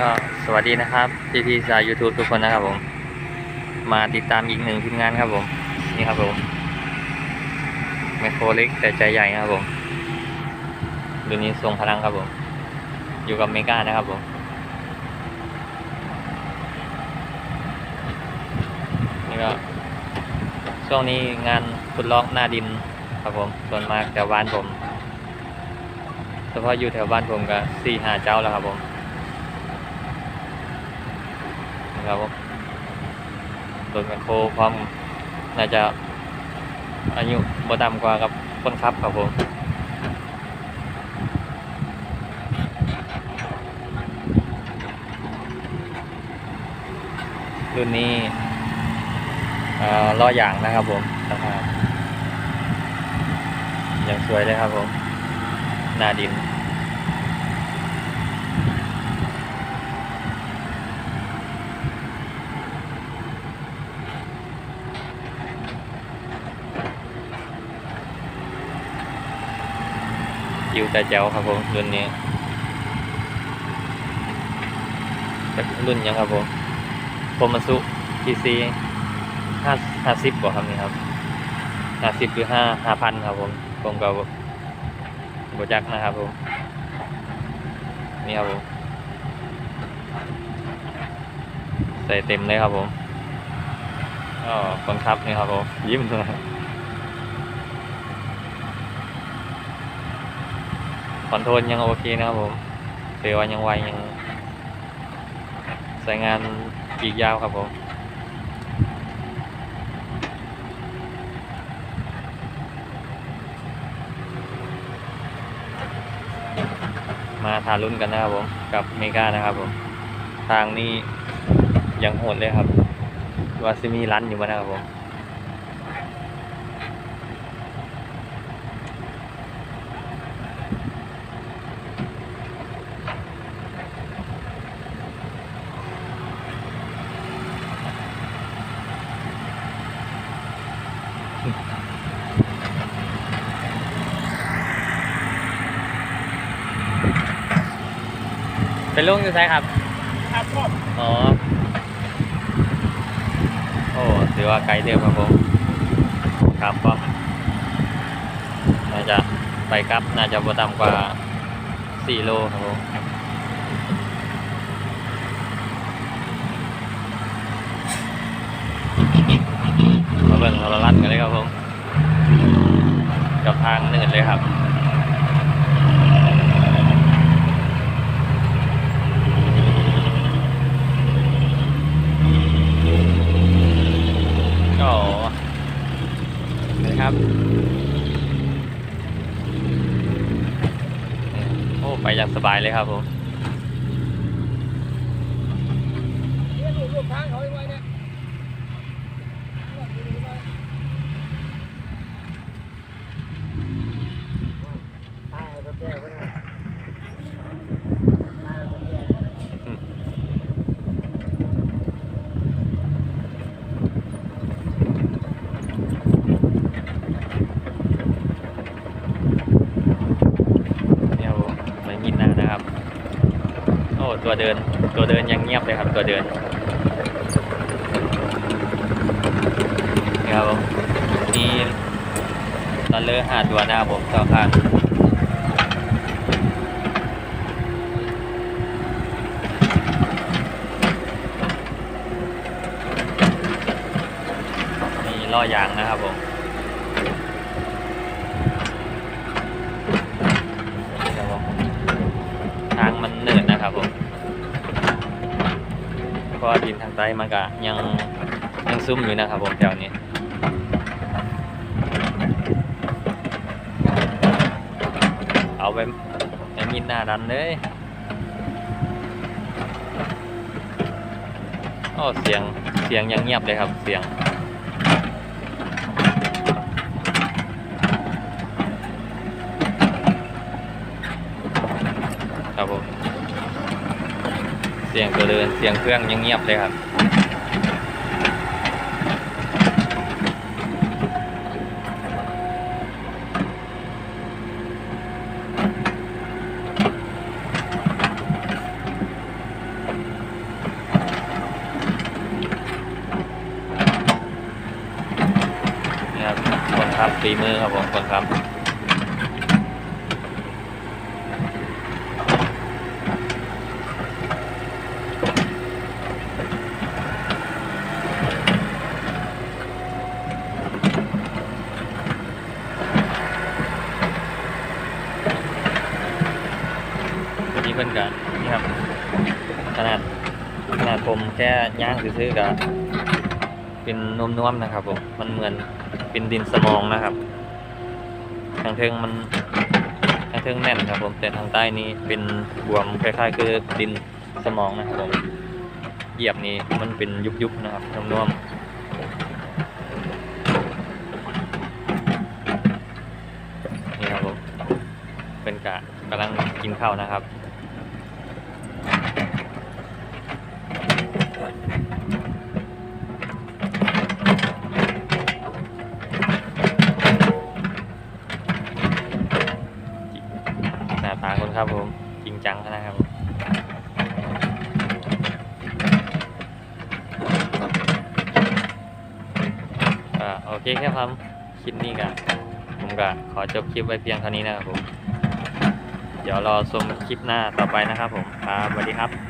ก็สวัสดีนะครับพี่พี่ชาวยูทูบทุกคนนะครับผม มาติดตามอีกหนึ่งทีมงานครับผม นี่ครับผมไมโครเล็กแต่ใจใหญ่นะครับผมรุ่นนี้ทรงพลังครับผม อยู่กับเมกานะครับผมนี่ก็ช่วงนี้งานฟุตล็อกหน้าดินครับผมส่วนมากแถวบ้านผมเฉพาะอยู่แถวบ้านผมก็สี่หาเจ้าแล้วครับผม นะ ครับผมรถแมคโครพร้อมน่าจะอายุบ่ต่ำกว่ากับคนขับครับผมรุ่นนี้เอ่อล้ออย่างนะครับผมสภาพยังสวยเลยครับผม หน้าดิน วแต่เจ้าครับผมรุ่นนี้รุ่นยังครับผมโคมาสุทีซีห้าห้าสิบกว่าครับนี่ครับห้าสิบหรือห้าห้าพันครับผมผมกับบจักนะครับผมนี่ครับผมใส่เต็มเลยครับผมอ๋อคนขับนี่ครับผมยิ้มเลย คอนโทรลยังโอเคนะครับผมถือว่ายังไวยังใช้งานอีกยาวครับผมมาทารุ่นกันนะครับผม กับเมกานะครับผม ทางนี้ยังโหดเลยครับ ว่าซิมีรันอยู่มานะครับผม เป็นลุงอยู่ไซครับ ครับพ่ออ๋อ โอ้ถือว่าไกลเดียวครับผม ครับก็น่าจะไปกลับ น่าจะบ่ต่ำกว่า 4 โลครับผมมาเบิ่งเราลัดกันเลยครับผม กับทางหนึ่งเลยครับ ก็ นะครับ โอ้ ไปอย่างสบายเลยครับผม เนี่ยลูกลูกค้างเขาไว้เนี่ยตายรถแก้วไว้นะตายรถแก้ว เนี่ยครับผมไม่มินนานะครับ โอ้ ตัวเดิน ตัวเดินยังเงียบเลยครับตัวเดินนะครับผมมีตอนเลอหาตัวนะครับผมต่อข้างมีล้อยางนะครับผม ครับผมทางมันเนินนะครับผม เพราะดินทางใต้มันก็ยังยังซุ่มอยู่นะครับผมแถวนี้เอาไปให้มิดหน้าดันเลยโอ้เสียงเสียงยังเงียบเลยครับเสียงครับผม สียงเกลือเสียงเครื่องยังเงียบเลยครับ นี่ครับคนครับตีมือครับผมคนครับ กะนี่ครับ ขนาดขนาดผมแค่ย่างซื้อๆกะเป็นนวมๆนะครับผมมันเหมือนเป็นดินสมองนะครับ ทางเทิงมันทางเทิงแน่นครับผมแต่ทางใต้นี้เป็นบวมคล้ายๆ คือดินสมองนะครับผมเหยียบนี้มันเป็นยุบๆนะครับนวมๆนี่ครับผมเป็นกะกำลังกินข้าวนะครับ หน้าตาคนครับผม จังนะครับโอเคครับผมคลิปนี้ก็ผมก็ขอจบคลิปไว้เพียงเท่านี้นะครับผม เดี๋ยวรอชมคลิปหน้าต่อไปนะครับผมครับสวัสดีครับ